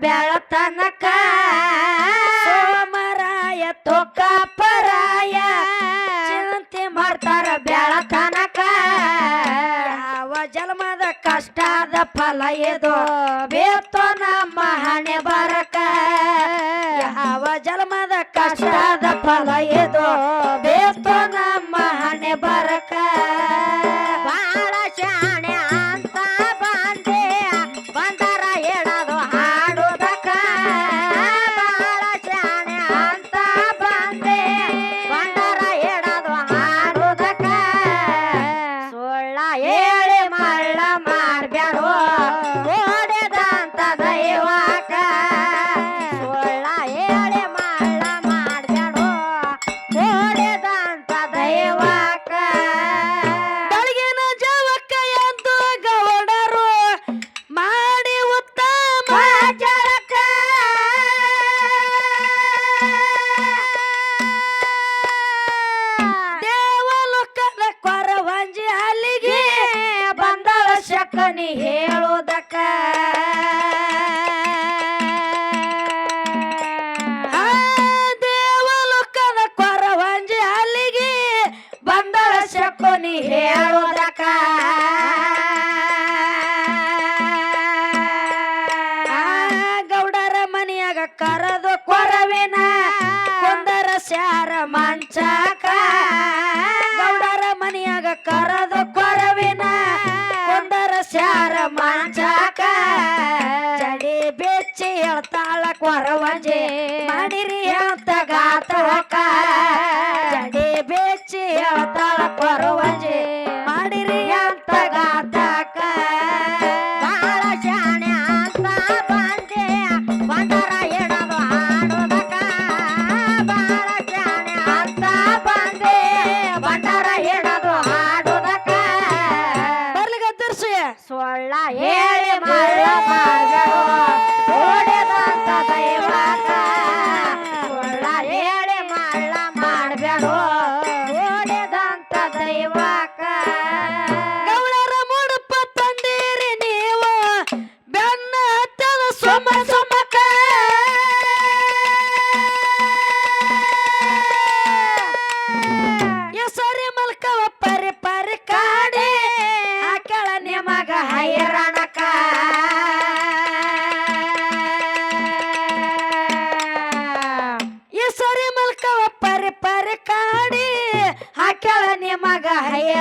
ಬೆಳತನಕ ಸೋಮರಾಯ ತೋಕಾಪರಾಯ ಚಿಂತೆ ಮಾಡ್ತಾರ ಬೆಳತನಕ ಯಾವ ಜನ್ಮದ ಕಷ್ಟದ ಫಲ ಇದು ಬೇತ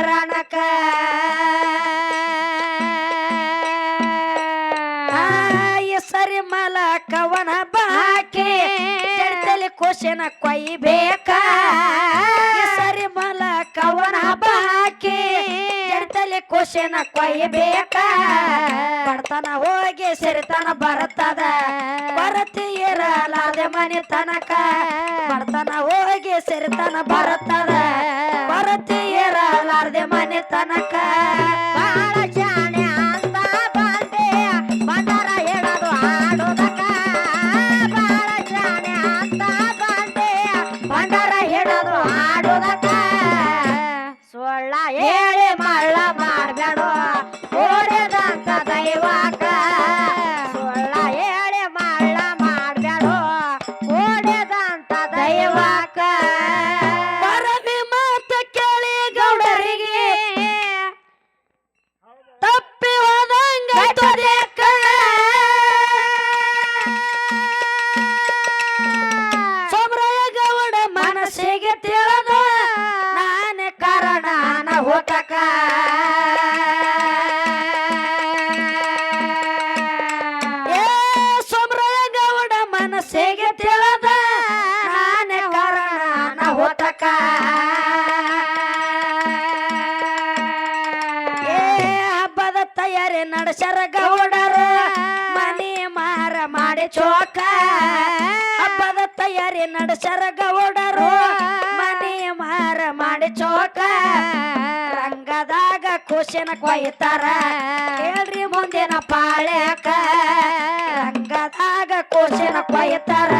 ಶರಣಕ ಸರಿ ಮಲ ಕವನ ಬಾಕೆ. ಚಡ್ತಲಿ ಕೋಶನ ಕೊಯ್ಬೇಕ. ಸರಿ ಮಲ ಕವನ ಬಾಕೆ. ಚಡ್ತಲಿ ಕೋಶನ ಕೊಯ್ಬೇಕ. ಬಡತನ ಹೋಗಿ ಸಿರಿತನ ಬರ್ತದ ಬರತಿ ಇರಲಾದ ಮನೆ ತನಕ. ಬಡತನ ಹೋಗಿ ಸಿರಿತನ ಬರ್ತದ ಬರತಿ ಏರಲಾರ್ದೆ ಮನೆ ತನಕ. ಮನಸ್ಸಿಗೆ ತಿಳದ ನಾನೇ ಕಾರಣ ಹೋತಕ. ಹಬ್ಬದ ತಯಾರಿ ನಡೆಸರ ಗೌಡರು, ಮನಿ ಮಾರ ಮಾಡಿ ಚೋಕ. ಹಬ್ಬದ ತಯಾರಿ ನಡೆಸರ ಗೌಡರು, ಮನಿ ಮಾರ ಮಾಡಿ ಚೋಕ. ರಂಗದಾಗ ಖುಷಿನ ಕೊಯ್ತಾರ. ಹೇಳ್ರಿ ಮುಂದಿನ ಪಾಳ್ಯಾಕ. ರಂಗದಾಗ ಖುಷಿನ ಕೊಯ್ತಾರ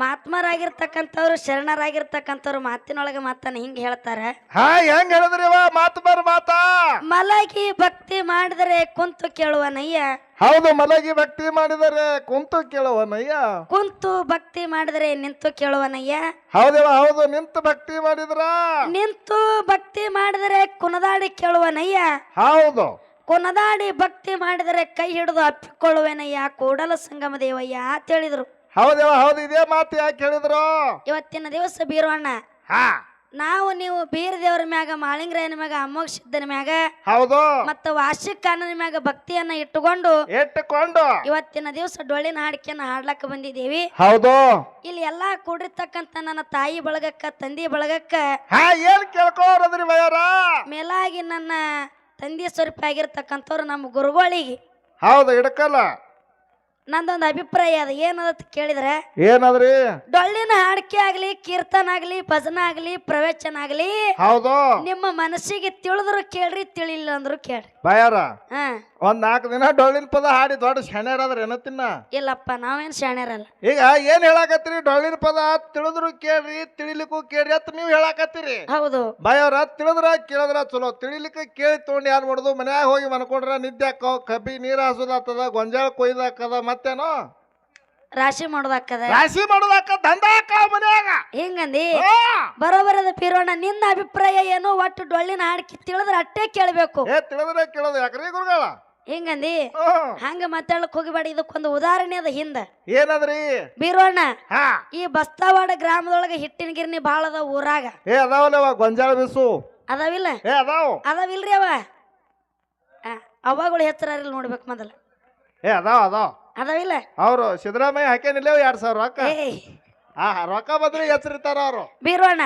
ಮಹಾತ್ಮರಾಗಿರ್ತಕ್ಕಂಥವ್ರು ಶರಣರಾಗಿರ್ತಕ್ಕಂಥವ್ರು ಮಾತಿನೊಳಗೆ ಮಾತನ್ನ ಹಿಂಗ್ ಹೇಳ್ತಾರೆ. ಹಾ ಹೆಂಗ್ ಹೇಳಿದ್ರಿ ಅವ ಮಾತು ಬರ್ ಮಾತಾ? ಮಲಗಿ ಭಕ್ತಿ ಮಾಡಿದರೆ ಕುಂತು ಕೇಳುವನಯ್ಯ ಹೌದು ಮಲಗಿ ಭಕ್ತಿ ಮಾಡಿದರೆ ಕುಂತು ಕೇಳುವನಯ್ಯ ಕುಂತು ಭಕ್ತಿ ಮಾಡಿದರೆ ನಿಂತು ಕೇಳುವನಯ್ಯ ಹೌದವ ಹೌದು ನಿಂತು ಭಕ್ತಿ ಮಾಡಿದ್ರ? ನಿಂತು ಭಕ್ತಿ ಮಾಡಿದರೆ ಕುನದಾಡಿ ಕೇಳುವನಯ್ಯ ಹೌದು. ಕುನದಾಡಿ ಭಕ್ತಿ ಮಾಡಿದರೆ ಕೈ ಹಿಡಿದು ಅಪ್ಪಿಕೊಳ್ಳುವೆನಯ್ಯ ಕೂಡಲ ಸಂಗಮ ದೇವಯ್ಯ ಅಂತ ಹೇಳಿದ್ರು. ಹೌದವ ಹೌದು ಇದೇ ಮಾತು ಯಾಕೆ ಹೇಳಿದ್ರು? ಇವತ್ತಿನ ದಿವಸ ಬೀರೋಣ ಹಾ. ನಾವು ನೀವು ಬೀರ ದೇವರ ಮ್ಯಾಗ ಮಾಳಿಂಗ್ರಾಯನ ಮ್ಯಾಗ ಅಮೋಕ್ಷಿದ್ದನ ಮ್ಯಾಗ ಹೌದು. ಮತ್ತ ವಾರ್ಷಿಕ ಕಾನೂನ ಮ್ಯಾಗ ಭಕ್ತಿಯನ್ನ ಇಟ್ಟುಕೊಂಡು ಇಟ್ಟುಕೊಂಡು. ಇವತ್ತಿನ ದಿವಸ ಡೊಳ್ಳಿನ ಹಾಡಿಕೆಯನ್ನ ಹಾಡ್ಲಕ್ಕ ಬಂದಿದ್ದೀವಿ. ಹೌದು. ಇಲ್ಲಿ ಎಲ್ಲಾ ಕೂಡಿರ್ತಕ್ಕಂತ ನನ್ನ ತಾಯಿ ಬಳಗಕ್ಕ ತಂದಿ ಬಳಗಕ್ಕ ಹಾ ಏನ್ ಕೇಳ್ಕೋರದ್ರಿ ಬಯ್ಯಾರ ಮೇಲಾಗಿ ನನ್ನ ತಂದೆ ಸ್ವರೂಪ ಆಗಿರ್ತಕ್ಕಂಥವ್ರು ನಮ್ಮ ಗುರುಗಳಿಗೆ. ಹೌದು ಹಿಡ್ಕಲ್ಲ. ನಂದೊಂದು ಅಭಿಪ್ರಾಯ ಅದ. ಏನದ ಕೇಳಿದ್ರೆ? ಏನದ್ರಿ? ಡೊಳ್ಳಿನ ಹಾಡಿಕೆ ಆಗ್ಲಿ ಕೀರ್ತನ ಆಗ್ಲಿ ಭಜನ ಆಗ್ಲಿ ಪ್ರವಚನ ಆಗ್ಲಿ ಹೌದು. ನಿಮ್ಮ ಮನಸ್ಸಿಗೆ ತಿಳಿದ್ರು ಕೇಳ್ರಿ ತಿಳಿಲ್ಲ ಅಂದ್ರು ಕೇಳ್ರಿ. ಬಯ್ಯಾರ ಹಾ. ಒಂದ್ ನಾಲ್ಕು ದಿನ ಡೊಳ್ಳಿನ ಪದ ಹಾಡಿ ದೊಡ್ಡ ಶಣ್ಯರಾದ್ರ ಏನ ತಿನ್ನ? ಇಲ್ಲಪ್ಪ ನಾವೇನ್ ಶಾಣ್ಯರಲ್ಲ ಈಗ ಏನ್ ಹೇಳಾಕತ್ತೀರಿ? ಡೊಳ್ಳಿನ ಪದ ತಿಳಿದ್ರು ಕೇಳ್ರಿ ತಿಳಿಲಿಕ್ಕು ಕೇಳ್ರಿ ಅಂತ ನೀವು ಹೇಳಾಕತ್ತೀರಿ. ಹೌದು. ಬಾಯವ್ರ ತಿಳಿದ್ರ ಕೇಳಿದ್ರ ಚಲೋ. ತಿಳಿಲಿಕ್ಕೆ ಕೇಳಿ ತೊಗೊಂಡು ಯಾರು ಮಾಡುದು? ಮನ್ಯಾಗ ಹೋಗಿ ಮನ್ಕೊಂಡ್ರ ನಿದ್ದೆ ಹಾಕೋ ಕಬ್ಬಿ ನೀರ್ ಹಾಸೋದಾಗ್ತದ ಗೊಂಜಾಳ ಕೊಯ್ದಾಕದ ಮತ್ತೇನೋ? ರಾಶಿ ಮಾಡೋದಾಕದ ರಾಶಿ ಮಾಡೋದಾಕ ದಂಧಾಕ ಹಾಕ ಮನ್ಯಾಗ. ಹಿಂಗಂದಿ! ಬರೋಬರದ ಪಿರೋಣ ನಿನ್ನ ಅಭಿಪ್ರಾಯ ಏನು? ಒಟ್ಟು ಡೊಳ್ಳಿನ ಹಾಡ್ಕಿ ತಿಳಿದ್ರ ಅಟ್ಟೆ ಕೇಳಬೇಕು. ಏ ತಿಳಿದ್ರೆ ಕೇಳೋದು ಯಾಕ್ರಿ ಗುರುಗಳ? ಹಿಂಗಂದಿ. ಹಂಗ ಮಾತಾಡಕ್ ಹೋಗಿಬೇಡ ಇದಕ್ಕೊಂದು ಉದಾಹರಣೆ ಅದ ಹಿಂದ. ಏನದ್ರಿ? ಬೀರೋಣ ಹಾ. ಈ ಬಸ್ತಾವಾಡ ಗ್ರಾಮದೊಳಗ ಹಿಟ್ಟಿನ ಗಿರ್ನಿ ಬಾಳ ಅದ ಊರಾಗ. ಏ ಅದಾವಲ್ಲವ ಗೊಂಜಾಳ ಬಿಸು. ಅದಾವಿಲ್ಲ ಏ ಅದಾವ. ಅದಾವಿಲ್ರಿ ಅವ? ಆ, ಅವಾಗಳು ಹೆಸರಿಲ್ಲ ನೋಡ್ಬೇಕು ಮೊದಲ. ಏ ಅದಾವ ಅದಾವ. ಅದಾವಿಲ್ಲ ಅವ್ರು ಸಿದ್ದರಾಮಯ್ಯ ಹಾಕೇನಿಲ್ಲ ಎರಡ್ ಸಾವಿರ ರೊಕ್ಕ. ರೊಕ್ಕ ಬದ್ರಿ ಹೆಸರಿತಾರ ಅವ್ರು. ಬೀರೋಣ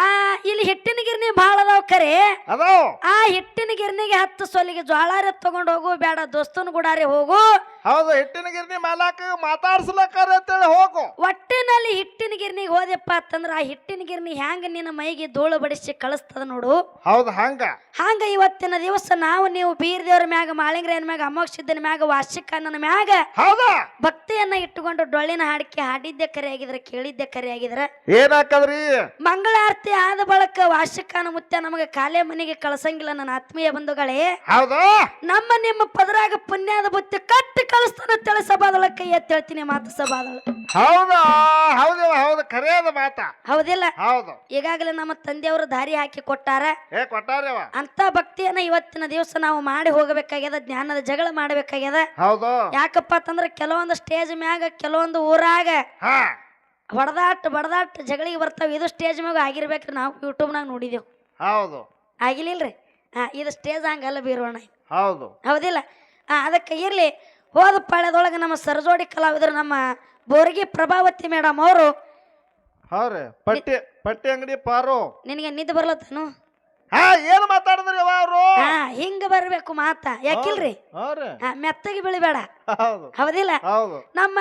ಆ ಇಲ್ಲಿ ಹಿಟ್ಟಿನ ಗಿರ್ನಿ ಬಹಳ ಅದಾವ ಕರೆ. ಅದಾವ. ಆ ಹಿಟ್ಟಿನ ಗಿರ್ನಿಗೆ ಹತ್ತು ಸೊಲಿಗೆ ಜ್ವಾಳಾರ ತಗೊಂಡು ಹೋಗು ಬೇಡ ದೋಸ್ತನ ಗುಡಾರಿ ಹೋಗು. ಹೌದು ಹಿಟ್ಟಿನ ಗಿರ್ನಿ ಮಾಲಾಕ ಮಾತಾಡ್ಸ್ಲಕ್ಕಾರ ಅಂತೇಳಿ ಹೋಗು. ಒಟ್ಟಿನಲ್ಲಿ ಹಿಟ್ಟಿನ ಗಿರ್ನಿಗೆ ಹೋದೆಪ್ಪ ಅಂತಂದ್ರ ಆ ಹಿಟ್ಟಿನ ಗಿರ್ನಿ ಹ್ಯಾಂಗ ನಿನ್ನ ಮೈಗೆ ಧೂಳು ಬಡಿಸಿ ಕಳಿಸ್ತದ ನೋಡು. ಹೌದು ಹಂಗ. ಹಂಗ ಇವತ್ತಿನ ದಿವಸ ನಾವು ನೀವು ಬೀರ್ದೇವ್ರ ಮ್ಯಾಗ ಮಾಳಿಂಗ್ರೇನ್ ಮ್ಯಾಗ ಅಮೋಕ್ಷಿದ್ದನ ಮ್ಯಾಗ ವಾರ್ಷಿಕಣ್ಣನ ಮ್ಯಾಗ ಹೌದಾ? ಭಕ್ತಿಯನ್ನ ಇಟ್ಟುಕೊಂಡು ಡೊಳ್ಳಿನ ಹಾಡಿಕೆ ಹಾಡಿದ್ದೆ ಕರೆ ಆಗಿದ್ರ ಕೇಳಿದ್ದೆ ಕರೆ ಆಗಿದ್ರ. ಏನಾಕದ್ರಿ? ಮಂಗಳಾರತಿ ಆದ ಬಳಕ ವಾರ್ಷಿಕನ ಮುತ್ಯ ನಮಗೆ ಕಾಲೇ ಮನೆಗೆ ಕಳಸಂಗಿಲ್ಲ ನನ್ನ ಆತ್ಮೀಯ ಬಂಧುಗಳೇ. ಹೌದು? ನಮ್ಮ ನಿಮ್ಮ ಪದರಾಗ ಪುಣ್ಯದ ಬುತ್ತಿ ಕಟ್ಟಿ ಕಳಿಸ್ತಾನ ತಳಿ ಸಭಾದೊಳ ಕೈ ಎತ್ತೇಳ್ತೀನಿ ಮಾತು ಸಭಾದೊಳ. ಹೌದಾ? ಹೌದಿಲ್ಲ ಹೌದು ಮಾತ. ಹೌದಿಲ್ಲ? ಹೌದು. ಈಗಾಗಲೇ ನಮ್ಮ ತಂದೆಯವರು ದಾರಿ ಹಾಕಿ ಕೊಟ್ಟಾರ. ಏ ಕೊಟ್ಟಾರ್ಯವ? ಅಂತ ಭಕ್ತಿಯನ್ನ ಇವತ್ತಿನ ದಿವಸ ನಾವು ಮಾಡಿ ಹೋಗಬೇಕಾಗ್ಯದ ಜ್ಞಾನದ ಜಗಳ ಮಾಡಬೇಕಾಗ್ಯದ. ಹೌದು. ಯಾಕಪ್ಪ ಅಂತಂದ್ರೆ ಕೆಲವೊಂದು ಸ್ಟೇಜ್ ಮ್ಯಾಗ ಕೆಲವೊಂದು ಊರಾಗ ಹಾ. ಹೊಡೆದಾಟ ಬಡದಾಟ ಜಗಳಿಗೆ ಬರ್ತಾವ. ಇದು ಸ್ಟೇಜ್ ಮ್ಯಾಗ ಆಗಿರ್ಬೇಕ್ರಿ ನಾವು ಯೂಟ್ಯೂಬ್ನಾಗ ನೋಡಿದೆವು. ಹೌದು. ಆಗಿಲಿಲ್ರಿ? ಹಾ ಇದು ಸ್ಟೇಜ್ ಹಂಗಲ್ಲ ಬೀರೋಣ ಹೌದು. ಹೌದಿಲ್ಲ? ಹಾ ಅದಕ್ಕೆ ಇರ್ಲಿ. ಹೋದ ಪಾಳ್ಯದೊಳಗೆ ನಮ್ಮ ಸರಜೋಡಿ ಕಲಾವಿದರು ನಮ್ಮ ಬೋರ್ಗಿ ಪ್ರಭಾವತಿ ಮೇಡಮ್ ಅವರು. ಪಟ್ಟಿ ಪಟ್ಟಿ ಅಂಗಡಿ ಪಾರು. ನಿನಗೆ ನಿದ್ದೆ ಬರ್ಲತ್ತನು? ಹಾ ಏನ್ ಮಾತಾಡಿದ್ರಿ ಅವ ಅವ್ರು? ಹಾ ಹಿಂಗ ಬರ್ಬೇಕು ಮಾತ. ಯಾಕಿಲ್ರಿ? ಹೌದ್ರಿ ಹಾ ಮೆತ್ತಗೆ ಬೆಳಿಬೇಡ. ಹೌದು ಹೌದಿಲ್ಲ? ಹೌದು. ನಮ್ಮ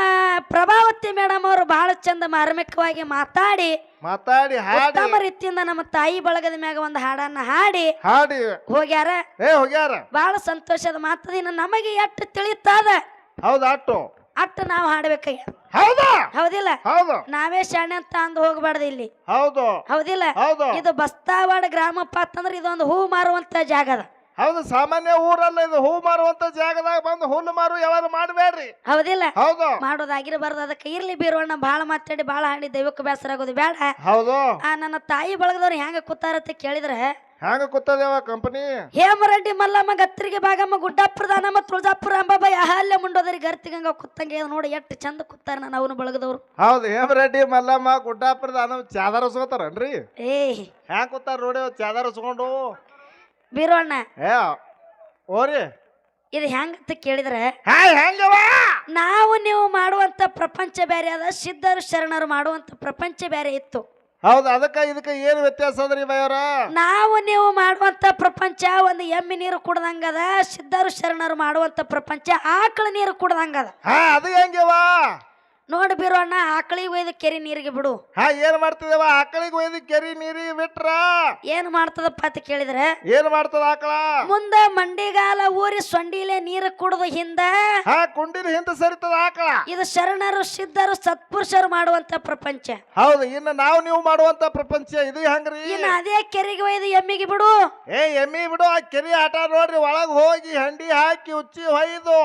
ಪ್ರಭಾವತಿ ಮೇಡಮ್ ಅವರು ಬಹಳ ಚಂದ ಮಾರ್ಮಿಕವಾಗಿ ಮಾತಾಡಿ ಮಾತಾಡಿ ಹಾಡಿ. ಉತ್ತಮ ರೀತಿಯಿಂದ ನಮ್ಮ ತಾಯಿ ಬಳಗದ ಮ್ಯಾಗ ಒಂದು ಹಾಡನ್ನ ಹಾಡಿ ಹಾಡಿ. ಹೋಗ್ಯಾರ? ಏ ಹೋಗ್ಯಾರ? ಬಹಳ ಸಂತೋಷದ ಮಾತದಿನ ನಮಗೆ ಎಷ್ಟು ತಿಳಿತದ? ಹೌದಾ ಅಟ್ಟು ನಾವು ಹಾಡ್ಬೇಕಾಗ್ಯ ಹೌದಾ. ಹೌದಿಲ್ಲ? ಹೌದು. ನಾವೇ ಶಾಣೆ ಅಂತ ಅಂದು ಹೋಗ್ಬಾರ್ದು ಇಲ್ಲಿ. ಹೌದು. ಹೌದಿಲ್ಲ? ಹೌದು. ಇದು ಬಸ್ತಾವಾಡ ಗ್ರಾಮಪ್ಪ ಅಂತಂದ್ರೆ ಇದೊಂದು ಹೂ ಮಾರುವಂತ ಜಾಗ ಅದ. ಹೌದು ಸಾಮಾನ್ಯ ಊರಲ್ಲ ಇದು ಹೂ ಮಾರುವಂತ ಜಾಗದಾಗ ಬಂದು ಹುಲ್ಲು ಮಾರು ಯಾವಾಗ ಮಾಡಬೇಡ್ರಿ. ಹೌದಿಲ್ಲ? ಹೌದು. ಮಾಡೋದಾಗಿರಬಾರ್ದು ಅದಕ್ಕೆ ಇರ್ಲಿ ಬೀರೋಣ ಬಾಳ ಮಾತಾಡಿ ಬಾಳ ಹಾಡಿ ದೈವಕ್ಕೆ ಬೇಸರ ಆಗೋದು ಬೇಡ. ಹೌದು. ಆ ನನ್ನ ತಾಯಿ ಬಳಗದವ್ರು ಹೆಂಗ ಕೂತಾರತ್ತೆ ಕೇಳಿದ್ರೆ ಹ್ಯಾಂಗ ಕೂತದೇವ ಕಂಪನಿ ಹೇಮರೆಡ್ಡಿ ಮಲ್ಲಮ್ಮ ಗತ್ತರಿಗೆ ಭಾಗಮ್ಮ ಗುಡ್ಡಾಪುರದಾನ ಮತ್ತು ತುಳಜಾಪುರ ಅಂಬಾಬಾಯಿ ಅಹಲ್ಯ ಮುಂಡೋದರಿ ಗರ್ತಿಗಂಗ ಕುತ್ತಂಗೆ ನೋಡಿ ಎಷ್ಟು ಚಂದ ಕುತ್ತಾರ ನಾನು ಅವನು ಬಳಗದವ್ರು. ಹೌದು ಹೇಮರೆಡ್ಡಿ ಮಲ್ಲಮ್ಮ ಗುಡ್ಡಾಪುರದಾನ ಚಾದಾರ ಉಸ್ಕೋತಾರನ್ರಿ? ಏ. ಹ್ಯಾಂಗ ಕೂತಾರ ನೋಡಿ ಚಾದಾರ ಉಸ್ಕೊಂಡು? ಬೀರೋಣ್ಣ. ಏ ಓರಿ ಇದು ಹೆಂಗಂತ ಕೇಳಿದ್ರೆ ಹೆಂಗವ ನಾವು ನೀವು ಮಾಡುವಂತ ಪ್ರಪಂಚ ಬೇರೆ ಅದ ಸಿದ್ಧರು ಶರಣರು ಮಾಡುವಂತ ಪ್ರಪಂಚ ಬೇರೆ ಇತ್ತು. ಹೌದು ಅದಕ್ಕ ಇದಕ್ಕ ಏನ್ ವ್ಯತ್ಯಾಸ ಅದ್ರಿ ಬಯ್ಯವರ ನಾವು ನೀವು ಮಾಡುವಂತ ಪ್ರಪಂಚ ಒಂದು ಎಮ್ಮೆ ನೀರು ಕುಡ್ದಂಗದ ಸಿದ್ಧರು ಶರಣರು ಮಾಡುವಂತ ಪ್ರಪಂಚ ಆಕಳ ನೀರು ಕುಡ್ದಂಗದ ಹಾ ಅದು ಹೆಂಗವ ನೋಡಿ ಅಣ್ಣ ಆಕಳಿಗೆ ಒಯ್ದು ಕೆರೆ ನೀರಿಗೆ ಬಿಡು. ಹಾ ಏನ್ ಮಾಡ್ತಿದವ? ಆಕಳಿಗೆ ಒಯ್ದು ಕೆರಿ ನೀರಿ ಬಿಟ್ರ? ಏನ್ ಮಾಡ್ತದಪ್ಪ ಅಂತ ಕೇಳಿದ್ರೆ? ಏನ್ ಮಾಡ್ತದ ಆಕಳ? ಮುಂದ ಮಂಡಿಗಾಲ ಊರಿ ಸೊಂಡಿಲೆ ನೀರು ಕುಡಿದ ಹಿಂದ ಹಾ ಕುಂಡಿನ ಹಿಂದೆ ಸರಿತದ ಆಕಳ? ಇದು ಶರಣರು ಸಿದ್ಧರು ಸತ್ಪುರುಷರು ಮಾಡುವಂತ ಪ್ರಪಂಚ. ಹೌದು ಇನ್ನು ನಾವು ನೀವು ಮಾಡುವಂತ ಪ್ರಪಂಚ ಇದು ಹೆಂಗ್ರಿ? ಇನ್ನ ಅದೇ ಕೆರೆಗೆ ಒಯ್ದು ಎಮ್ಮಿಗೆ ಬಿಡು. ಏ ಎಮ್ಮಿ ಬಿಡು ಆ ಕೆರಿ ಆಟ ನೋಡ್ರಿ ಒಳಗ್ ಹೋಗಿ ಹಂಡಿ ಹಾಕಿ ಉಚ್ಚಿ ಹೊಯ್ದು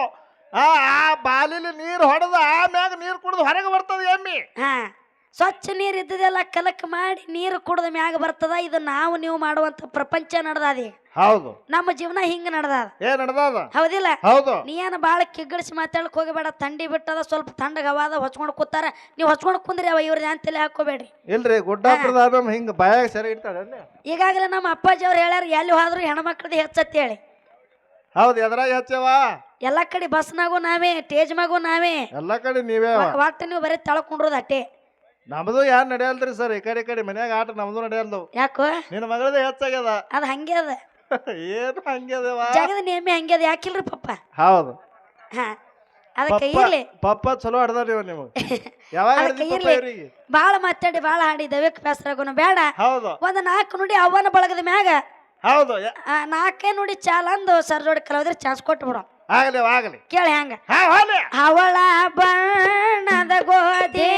ಆ ಆ ಬಾಲಿಲಿ ನೀರ್ ಹೊಡೆದ ಆಮ್ಯಾಗ ನೀರ್ ಕುಡಿದು ಹೊರಗೆ ಬರ್ತದ ಎಮ್ಮಿ. ಹಾ ಸ್ವಚ್ಛ ನೀರು ಇದ್ದದೆಲ್ಲ ಕಲಕ್ ಮಾಡಿ ನೀರು ಕುಡ್ದ ಮ್ಯಾಗ ಬರ್ತದ ಇದು ನಾವು ನೀವು ಮಾಡುವಂತ ಪ್ರಪಂಚ ನಡ್ದಾದಿ. ಹೌದು. ನಮ್ಮ ಜೀವನ ಹಿಂಗ ನಡ್ದಾದ. ಏ ನಡ್ದಾದ? ಹೌದಿಲ್ಲ? ಹೌದು. ನೀ ಏನು ಬಾಳ ಕಿಗ್ಗಡಿಸಿ ಮಾತಾಡಕ್ ಹೋಗಬೇಡ ಥಂಡಿ ಬಿಟ್ಟದ ಸ್ವಲ್ಪ ತಣ್ಣಗ ಹವಾದ ಹೊಚ್ಕೊಂಡು ಕೂತಾರ. ನೀವು ಹೊಚ್ಕೊಂಡು ಕುಂದ್ರಿ ಅವ ಇವ್ರ ಜನ ಹಾಕೋಬೇಡ್ರಿ. ಇಲ್ರಿ ಗುಡ್ಡ ಹಿಂಗ ಬಾಯಾಗ ಸರಿ ಇಡ್ತಾಳೆ ಈಗಾಗಲೇ ನಮ್ಮ ಅಪ್ಪಾಜಿ ಅವ್ರು ಹೇಳ್ಯಾರ ಎಲ್ಲಿ ಹೋದ್ರು ಹೆಣ್ಮಕ್ಳದ್ದು ಹೆಚ್ಚತ್ತಿ ಹೇಳಿ. ಹೌದು ಎದ್ರಾಗ ಹಚ್ಚವ? ಎಲ್ಲ ಕಡೆ ಬಸ್ನಾಗೂ ನಾವೇ ಸ್ಟೇಜ್ ಮ್ಯಾಗೂ ನಾವೇ. ಎಲ್ಲ ಕಡೆ ನೀವೇ ಒಟ್ಟು ನೀವು ಬರೀ ತಳ್ಕೊಂಡ್ರದ ಅಟ್ಟೆ. ನಮ್ದು ಯಾರು ನಡೆಯಲ್ರಿ ಸರ್? ಈ ಕಡೆ ಈ ಕಡೆ ಮನ್ಯಾಗ ಆಟ ನಮ್ದು ನಡೆಯಲ್ದು. ಯಾಕೋ? ನಿನ್ನ ಮಗಳದ ಹೆಚ್ಚಾಗ್ಯದ. ಅದು ಹಂಗೆ ಅದ. ಏನು ಹಂಗ್ಯದವ ಜಗದ ನೇಮಿ ಹಂಗೆ ಅದ. ಯಾಕಿಲ್ರಿ ಪಪ್ಪ? ಹೌದು. ಹಾ. ಅದಕ್ಕೆ ಪಪ್ಪ ಇರ್ಲಿ. ಪಪ್ಪ ಚಲೋ ಹಡ್ದಾರ ನೀವು. ನಿಮಗೆ ಯಾವಾಗ ಅದಕ್ಕೆ ಹಿಡ್ದಿ ಪಪ್ಪ ಇರ್ಲಿ. ಇವ್ರಿಗೆ? ಭಾಳ ಮಾತಾಡಿ ಭಾಳ ಹಾಡಿ ದೈವಕ್ಕೆ ಬೇಸರಾಗೋನು. ಬೇಡ. ಹೌದು. ಒಂದು ನಾಲ್ಕು ನುಡಿ ಅವನ ಬಳಗದ ಮ್ಯಾಗ ಹೌದು. ನಾಲ್ಕೇ ನುಡಿ ಚಾಲ ಅಂದು ಸರ್ಜೋಡಿ ಕಲಾವಿದ್ರೆ ಚಾನ್ಸ್ ಕೊಟ್ಟು ಬಿಡೋ ಆಗಲಿ ಆಗಲಿ. ಕೇಳಿ ಹೆಂಗ ಅವಳ ಬಣ್ಣದ ಗೋಧಿ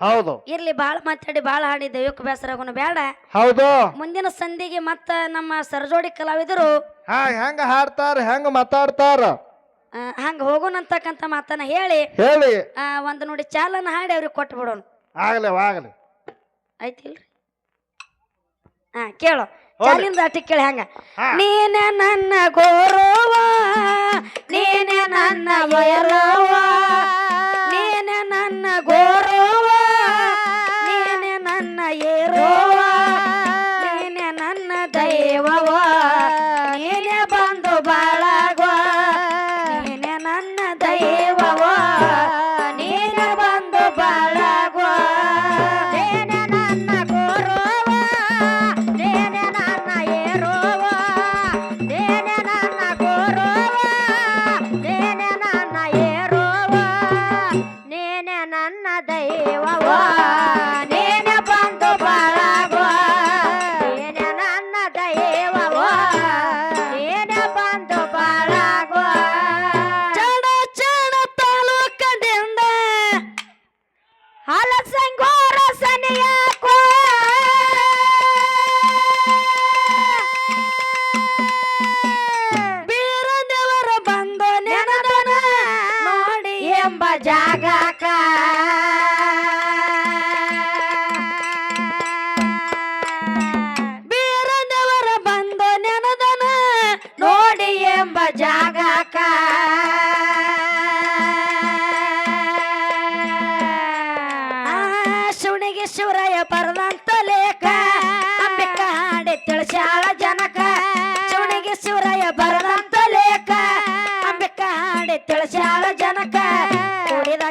ಹೌದು. ಇರ್ಲಿ ಬಾಳ ಮಾತಾಡಿ ಬಾಳ ಹಾಡಿ ದೈವಕ್ಕೆ ಬೇಸರಗುನು ಬೇಡ. ಹೌದು. ಮುಂದಿನ ಸಂಧಿಗೆ ಮತ್ತ ನಮ್ಮ ಸರ್ಜೋಡಿ ಕಲಾವಿದರು ಹಾ ಹೆಂಗ ಹಾಡ್ತಾರ ಹೆಂಗ ಮಾತಾಡ್ತಾರ? ಆ, ಹಂಗ ಹೋಗೋಣ ಅಂತಕ್ಕಂಥ ಮಾತನ್ನ ಹೇಳಿ ಹೇಳಿ. ಆ, ಒಂದು ನೋಡಿ ಚಾಲನ ಹಾಡಿ ಅವ್ರಿಗೆ ಕೊಟ್ಟು ಬಿಡೋಣ ಆಗ್ಲಿ ಆಗ್ಲಿ. ಆಯ್ತಿಲ್ರಿ? ಹಾ ಕೇಳು. ಚಾಲಿಂದ ಅಟ್ಟಿ ಕೇಳಿ ಹಂಗ. ನೀನೆ ನನ್ನ ಗೋರೋವ.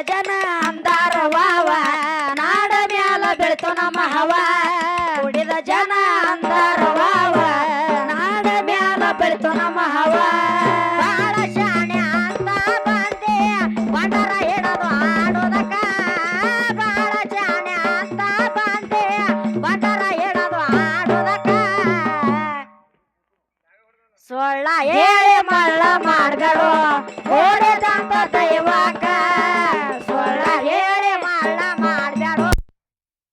ಜನ ಅಂದಾರ ವಾವ, ನಾಡ ಮ್ಯಾಲ ಬೆಳಿತು ನಮ್ಮ ಹವ. ಕುಡಿದ ಜನ ಅಂದಾರ ವಾವ, ನಾಡ ಮ್ಯಾಲ ಬೆಳಿತು ನಮ್ಮ ಹವ. ಬಾಳ ಅಂತ ಬಂದೆ, ಬಂಡರ ಹಿಡದು ಆಡೋದಕ್ಕ. ಬಾಳ ಶಾಣೆ ಅಂತ ಬಂದೆ, ಬಂಡರ ಹಿಡದು ಆಡೋದಕ್ಕ. ಸೊಳ್ಳ ಹೇಳಿ ಮಳ್ಳ ಮಾಡ್ಗಳು